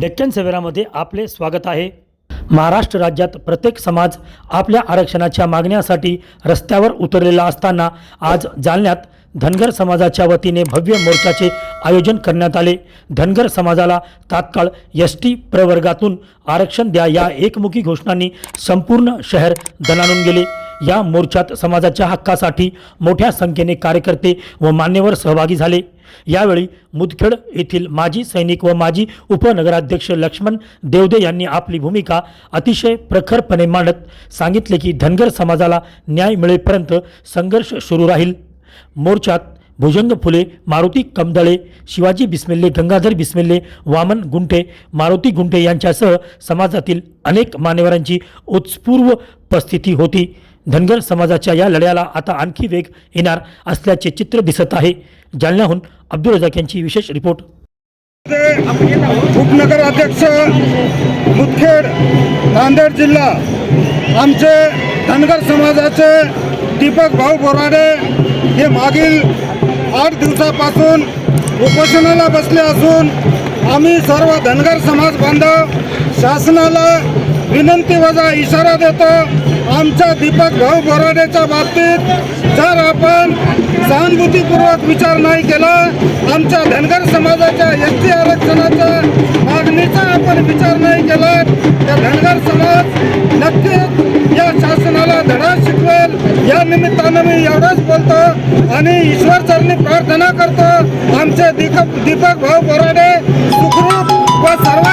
डेक्कन सेवेरामध्ये आपले स्वागत आहे. महाराष्ट्र राज्यात प्रत्येक समाज आपल्या आरक्षणाच्या मागण्यासाठी रस्त्यावर उतरलेला असताना आज जालन्यात धनगर समाजाच्या वतीने भव्य मोर्चाचे आयोजन करण्यात आले. धनगर समाजाला तात्काळ एस टी प्रवर्गातून आरक्षण द्या या एकमुखी घोषणांनी संपूर्ण शहर दणाणून गेले. या मोर्चात समाजाच्या हक्कासाठी मोठ्या संख्येने कार्यकर्ते व मान्यवर सहभागी झाले. यावेळी मुदखेड येथील माजी सैनिक व माजी उपनगराध्यक्ष लक्ष्मण देवदे यांनी आपली भूमिका अतिशय प्रखरपणे मांडत सांगितले की धनगर समाजाला न्याय मिळेपर्यंत संघर्ष सुरू राहील. मोर्चात भुजंग फुले मारुती कमदळे शिवाजी बिस्मिल्ले गंगाधर बिस्मिल्ले वामन गुंठे मारुती गुंठे यांच्यासह समाजातील अनेक मान्यवरांची उत्स्फूर्व उपस्थिती होती. धनगर समाजाच्या या लढ्याला आता आणखी वेग येणार असल्याचे चित्र दिसत आहे. जालन्याहून अब्दुल रजाक यांची विशेष रिपोर्ट. उपनगर अध्यक्ष मुदखेड नांदेड जिल्हा आमचे धनगर समाजाचे दीपक भाऊ बोराडे हे मागील आठ दिवसापासून उपोषणाला बसले असून आम्ही सर्व धनगर समाज बांधव शासनाला विनंती वजा इशारा देतो. आमच्या दीपक भाऊ बोराडेच्या बाबतीत जर आपण सहानुभूतीपूर्वक विचार नाही केला आमच्या धनगर समाजाच्या एस टी आरक्षणाच्या मागणीचा आपण विचार नाही केला तर धनगर समाज नक्कीच या शासनाला धडा शिकवेल. या निमित्तानं मी एवढंच बोलतो आणि ईश्वर चरणी प्रार्थना करतो. आमचे दीपक दीपक भाऊ बोराडे सुखरूप व सर्व